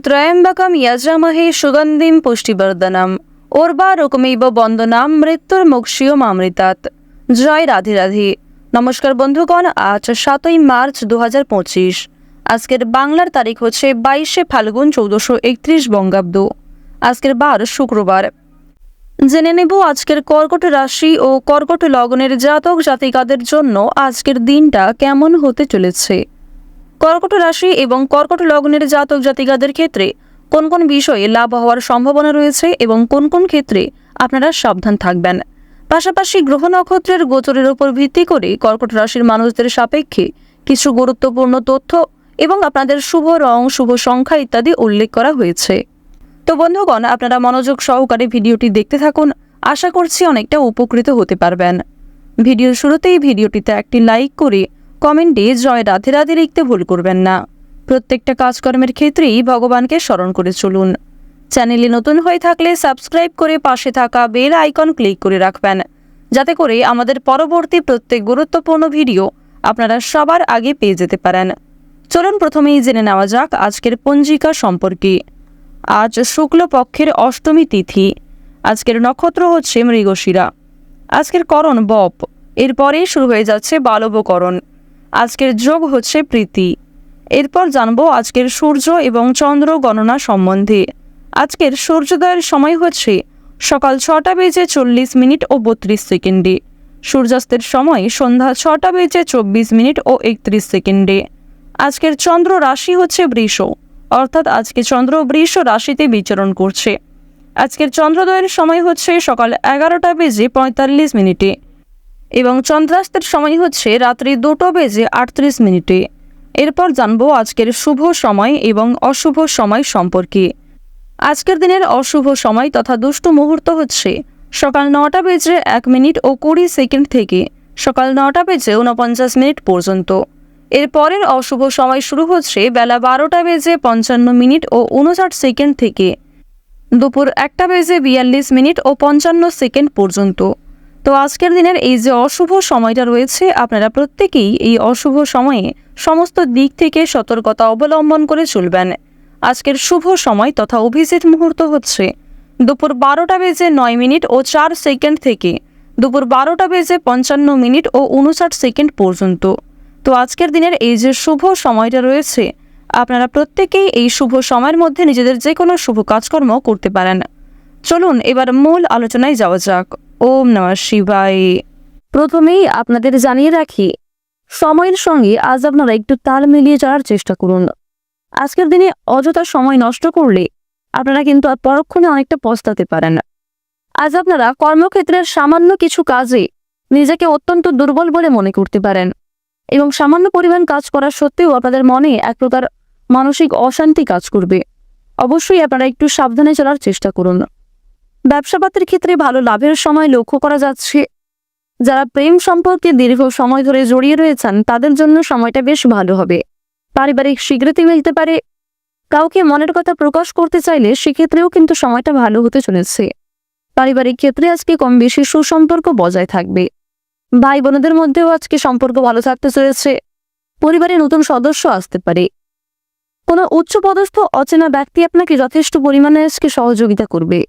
ত্রয়ম্বকম যজামহে সুগন্ধিম পুষ্টিবর্ধনম ওর্বা রকমেব বন্দনাম মৃত্যুর মুক্ষীয় মামৃতাৎ জয় রাধে রাধে নমস্কার বন্ধুগণ আজ সাতই মার্চ দু আজকের বাংলার তারিখ হচ্ছে বাইশে ফাল্গুন চৌদ্দশো একত্রিশ বঙ্গাব্দ। আজকের বার শুক্রবার। জেনে নেব আজকের কর্কট রাশি ও কর্কট লগ্নের জাতক জাতিকাদের জন্য আজকের দিনটা কেমন হতে চলেছে। কর্কট রাশি এবং কর্কট লগ্নের জাতক জাতিকাদের ক্ষেত্রে কোন কোন বিষয়ে লাভ হওয়ার সম্ভাবনা রয়েছে এবং কোন কোন ক্ষেত্রে আপনারা সাবধান থাকবেন। পাশাপাশি গ্রহ নক্ষত্রের গোচরের উপর ভিত্তি করে কর্কট রাশির মানুষদের সাপেক্ষে কিছু গুরুত্বপূর্ণ তথ্য এবং আপনাদের শুভ রং, শুভ সংখ্যা ইত্যাদি উল্লেখ করা হয়েছে। তো বন্ধুগণ, আপনারা মনোযোগ সহকারে ভিডিওটি দেখতে থাকুন। আশা করছি অনেকটা উপকৃত হতে পারবেন। ভিডিওর শুরুতেই ভিডিওটিতে একটি লাইক করে কমেন্টে জয় রাধে রাধে লিখতে ভুল করবেন না। প্রত্যেকটা কাজকর্মের ক্ষেত্রেই ভগবানকে স্মরণ করে চলুন। চ্যানেলে নতুন হয়ে থাকলে সাবস্ক্রাইব করে পাশে থাকা বেল আইকন ক্লিক করে রাখবেন, যাতে করে আমাদের পরবর্তী প্রত্যেক গুরুত্বপূর্ণ ভিডিও আপনারা সবার আগে পেয়ে যেতে পারেন। চলুন প্রথমেই জেনে নেওয়া যাক আজকের পঞ্জিকা সম্পর্কে। আজ শুক্লপক্ষের অষ্টমী তিথি, আজকের নক্ষত্র হচ্ছে মৃগশিরা। আজকের করণ বপ এরপরেই শুরু হয়ে যাচ্ছে বালবকরণ। আজকের যোগ হচ্ছে প্রীতি। এরপর জানব আজকের সূর্য এবং চন্দ্র গণনা সম্বন্ধে। আজকের সূর্যোদয়ের সময় হচ্ছে সকাল ছটা বেজে চল্লিশ মিনিট ও বত্রিশ সেকেন্ডে। সূর্যাস্তের সময় সন্ধ্যা ছটা বেজে চব্বিশ মিনিট ও একত্রিশ সেকেন্ডে। আজকের চন্দ্র রাশি হচ্ছে বৃষ, অর্থাৎ আজকে চন্দ্র বৃষ রাশিতে বিচরণ করছে। আজকের চন্দ্রোদয়ের সময় হচ্ছে সকাল এগারোটা বেজে পঁয়তাল্লিশ মিনিটে। এবং চন্দ্রাস্তের সময় হচ্ছে রাত্রি দুটো বেজে আটত্রিশ মিনিটে। এরপর জানব আজকের শুভ সময় এবং অশুভ সময় সম্পর্কে। আজকের দিনের অশুভ সময় তথা দুষ্ট মুহূর্ত হচ্ছে সকাল নটা বেজে এক মিনিট ও কুড়ি সেকেন্ড থেকে সকাল নটা বেজে ঊনপঞ্চাশ মিনিট পর্যন্ত। এর পরের অশুভ সময় শুরু হচ্ছে বেলা বারোটা বেজে পঞ্চান্ন মিনিট ও উনষাট সেকেন্ড থেকে। দুপুর একটা বেজে বিয়াল্লিশ মিনিট ও পঞ্চান্ন সেকেন্ড পর্যন্ত। তো আজকের দিনের এই যে অশুভ সময়টা রয়েছে, আপনারা প্রত্যেকেই এই অশুভ সময়ে সমস্ত দিক থেকে সতর্কতা অবলম্বন করে চলবেন। আজকের শুভ সময় তথা অভিজিৎ মুহূর্ত হচ্ছে দুপুর বারোটা বেজে নয় মিনিট ও চার সেকেন্ড থেকে দুপুর বারোটা বেজে পঞ্চান্ন মিনিট ও উনষাট সেকেন্ড পর্যন্ত। তো আজকের দিনের এই যে শুভ সময়টা রয়েছে, আপনারা প্রত্যেকেই এই শুভ সময়ের মধ্যে নিজেদের যে কোনো শুভ কাজকর্ম করতে পারেন। চলুন এবার মূল আলোচনায় যাওয়া যাক। ওম নমঃ শিবায়। প্রথমেই আপনাদের জানিয়ে রাখি, সময়ের সঙ্গে আজ আপনারা একটু তাল মিলিয়ে চলার চেষ্টা করুন। আজকের দিনে অযথা সময় নষ্ট করলে আপনারা কিন্তু আর পরক্ষণে অনেকটা পস্তাতে পারেন। আজ আপনারা কর্মক্ষেত্রের সামান্য কিছু কাজে নিজেকে অত্যন্ত দুর্বল বলে মনে করতে পারেন এবং সামান্য পরিমাণ কাজ করার সত্ত্বেও আপনাদের মনে এক প্রকার মানসিক অশান্তি কাজ করবে। অবশ্যই আপনারা একটু সাবধানে চলার চেষ্টা করুন। ব্যবসাপাতের ক্ষেত্রে ভালো লাভের সময় লক্ষ্য করা যাচ্ছে। যারা প্রেম সম্পর্কে দীর্ঘ সময় ধরে জড়িয়ে রয়েছেন, তাদের জন্য সময়টা বেশ ভালো হবে। পারিবারিক স্বীকৃতি মিলতে পারে। কাউকে মনের কথা প্রকাশ করতে চাইলে সেক্ষেত্রেও কিন্তু সময়টা ভালো হতে চলেছে। পারিবারিক ক্ষেত্রে আজকে কম বেশি সুসম্পর্ক বজায় থাকবে। ভাই বোনদের মধ্যেও আজকে সম্পর্ক ভালো থাকতে চলেছে। পরিবারে নতুন সদস্য আসতে পারে। কোনো উচ্চপদস্থ অচেনা ব্যক্তি আপনাকে যথেষ্ট পরিমাণে আজকে সহযোগিতা করবে।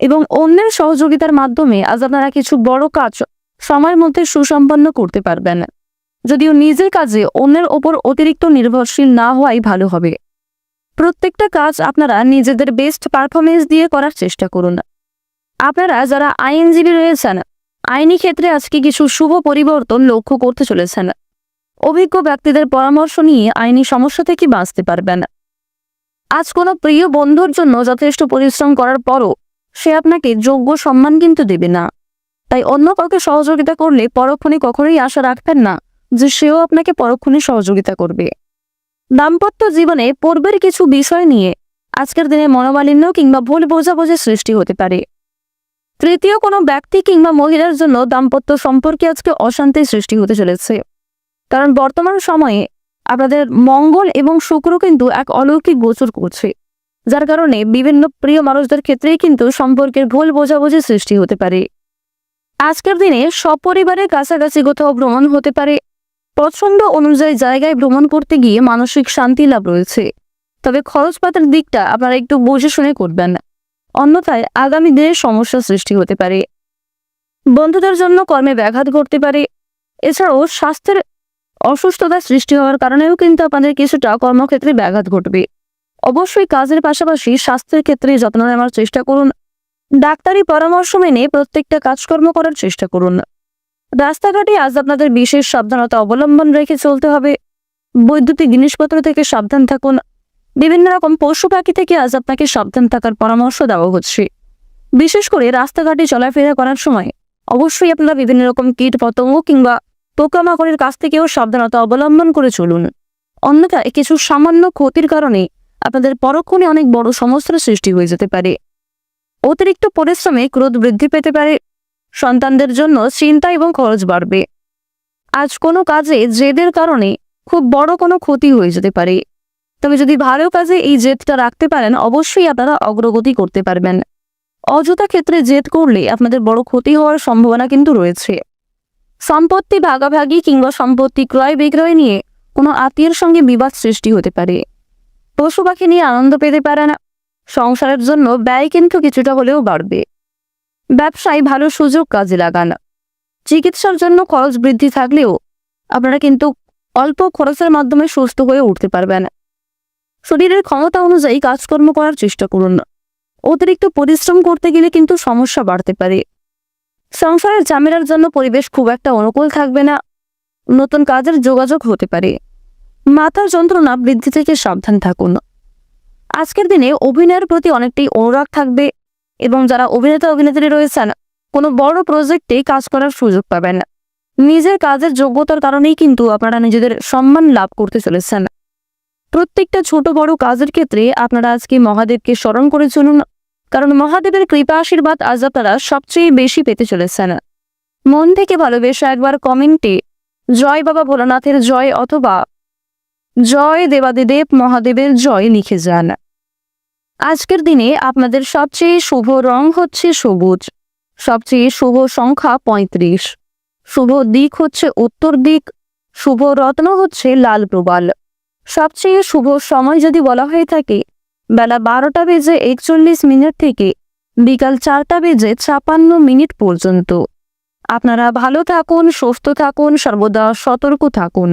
এবং অন্যের সহযোগিতার মাধ্যমে আজ আপনারা কিছু বড় কাজ সময়ের মধ্যে সুসম্পন্ন করতে পারবেন। যদিও নিজের কাজে অন্যের ওপর অতিরিক্ত নির্ভরশীল না হওয়াই ভালো হবে। প্রত্যেকটা কাজ আপনারা নিজেদের বেস্ট পারফরমেন্স দিয়ে করার চেষ্টা করুন। আপনারা যারা আইনজীবী রয়েছেন, আইনি ক্ষেত্রে আজকে কিছু শুভ পরিবর্তন লক্ষ্য করতে চলেছেন। অভিজ্ঞ ব্যক্তিদের পরামর্শ নিয়ে আইনি সমস্যা থেকে বাঁচতে পারবেন। আজ কোনো প্রিয় বন্ধুর জন্য যথেষ্ট পরিশ্রম করার পরও সে আপনাকে যোগ্য সম্মান কিন্তু দেবে না। তাই অন্য কাউকে সহযোগিতা করলে পরক্ষণে কখনোই আশা রাখবেন না যে সেও আপনাকে পরক্ষণে সহযোগিতা করবে। দাম্পত্য জীবনে পূর্বের কিছু বিষয় নিয়ে আজকের দিনে মনোমালিন্য কিংবা ভুল বোঝাবুঝি সৃষ্টি হতে পারে। তৃতীয় কোনো ব্যক্তি কিংবা মহিলার জন্য দাম্পত্য সম্পর্কে আজকে অশান্তি সৃষ্টি হতে চলেছে। কারণ বর্তমান সময়ে আপনাদের মঙ্গল এবং শুক্র কিন্তু এক অলৌকিক গোচর করছে। যার কারণে বিভিন্ন প্রিয় মানুষদের ক্ষেত্রেই কিন্তু সম্পর্কের ভুল বোঝাবুঝি সৃষ্টি হতে পারে। আজকের দিনে সপরিবারে কাছাকাছি কোথাও ভ্রমণ হতে পারে। পছন্দ অনুযায়ী জায়গায় ভ্রমণ করতে গিয়ে মানসিক শান্তি লাভ রয়েছে। তবে খরচপাতের দিকটা আপনারা একটু বুঝে শুনে করবেন। অন্যথায় আগামী দিনে সমস্যার সৃষ্টি হতে পারে। বন্ধুদের জন্য কর্মে ব্যাঘাত ঘটতে পারে। এছাড়াও স্বাস্থ্যের অসুস্থতা সৃষ্টি হওয়ার কারণেও কিন্তু আপনাদের কিছুটা কর্মক্ষেত্রে ব্যাঘাত ঘটবে। অবশ্যই কাজের পাশাপাশি স্বাস্থ্যের ক্ষেত্রে যত্ন নেওয়ার চেষ্টা করুন। ডাক্তারি পরামর্শ মেনে প্রত্যেকটা কাজকর্ম করার চেষ্টা করুন। রাস্তাঘাটে আজ আপনাদের বিশেষ সাবধানতা অবলম্বন রেখে চলতে হবে। বৈদ্যুতিক জিনিসপত্র থেকে সাবধান থাকুন। বিভিন্ন রকম পশু পাখি থেকে আজ আপনাকে সাবধান থাকার পরামর্শ দেওয়া হচ্ছে। বিশেষ করে রাস্তাঘাটে চলাফেরা করার সময় অবশ্যই আপনারা বিভিন্ন রকম কীট পতঙ্গ কিংবা পোকামাকড়ের কাছ থেকেও সাবধানতা অবলম্বন করে চলুন। অন্যথায় কিছু সামান্য ক্ষতির কারণে আপনাদের পরক্ষণে অনেক বড় সমস্যার সৃষ্টি হয়ে যেতে পারে। অতিরিক্ত পরিশ্রমে ক্রোধ বৃদ্ধি পেতে পারে। সন্তানদের জন্য চিন্তা এবং খরচ বাড়বে। আজ কোনো কাজে জেদের কারণে খুব বড় কোনো ক্ষতি হয়ে যেতে পারে। তবে যদি ভালো কাজে এই জেদটা রাখতে পারেন, অবশ্যই আপনারা অগ্রগতি করতে পারবেন। অযথা ক্ষেত্রে জেদ করলে আপনাদের বড় ক্ষতি হওয়ার সম্ভাবনা কিন্তু রয়েছে। সম্পত্তি ভাগাভাগি কিংবা সম্পত্তি ক্রয় বিক্রয় নিয়ে কোনো আত্মীয়ের সঙ্গে বিবাদ সৃষ্টি হতে পারে। পশু পাখি নিয়ে আনন্দ পেতে পারে না। সংসারের জন্য ব্যয় কিন্তু কিছুটা হলেও বাড়বে। ব্যবসায় ভালো সুযোগ কাজে লাগান। চিকিৎসার জন্য খরচ বৃদ্ধি থাকলেও আপনারা কিন্তু অল্প খরচের মাধ্যমে সুস্থ হয়ে উঠতে পারবেন। শরীরের ক্ষমতা অনুযায়ী কাজকর্ম করার চেষ্টা করুন। অতিরিক্ত পরিশ্রম করতে গেলে কিন্তু সমস্যা বাড়তে পারে। সংসারের ঝামেলার জন্য পরিবেশ খুব একটা অনুকূল থাকবে না। নতুন কাজের যোগাযোগ হতে পারে। মাথার যন্ত্রণা বৃদ্ধি থেকে সাবধান থাকুন। আজকের দিনে অভিনয়ের প্রতি অনেকটাই অনুরাগ থাকবে এবং যারা অভিনেতা অভিনেত্রী রয়েছেন, কোনো বড় প্রজেক্টে কাজ করার সুযোগ পাবেন। নিজের কাজের যোগ্যতার কারণেই কিন্তু আপনারা নিজেদের সম্মান লাভ করতে চলেছেন। প্রত্যেকটা ছোট বড় কাজের ক্ষেত্রে আপনারা আজকে মহাদেবকে স্মরণ করে চলুন, কারণ মহাদেবের কৃপা আশীর্বাদ আজ আপনারা সবচেয়ে বেশি পেতে চলেছেন। মন থেকে ভালোবেসে একবার কমেন্টে, জয় বাবা ভোলানাথের জয় অথবা জয় দেবাদিদেব মহাদেবের জয় লিখে যান। আজকের দিনে আপনাদের সবচেয়ে শুভ রং হচ্ছে সবুজ। সবচেয়ে শুভ সংখ্যা পঁয়ত্রিশ। শুভ দিক হচ্ছে উত্তর দিক। শুভ রত্ন হচ্ছে লাল প্রবাল। সবচেয়ে শুভ সময় যদি বলা হয়ে থাকে, বেলা বারোটা বেজে একচল্লিশ মিনিট থেকে বিকাল চারটা বেজে ছাপান্ন মিনিট পর্যন্ত। আপনারা ভালো থাকুন, সুস্থ থাকুন, সর্বদা সতর্ক থাকুন।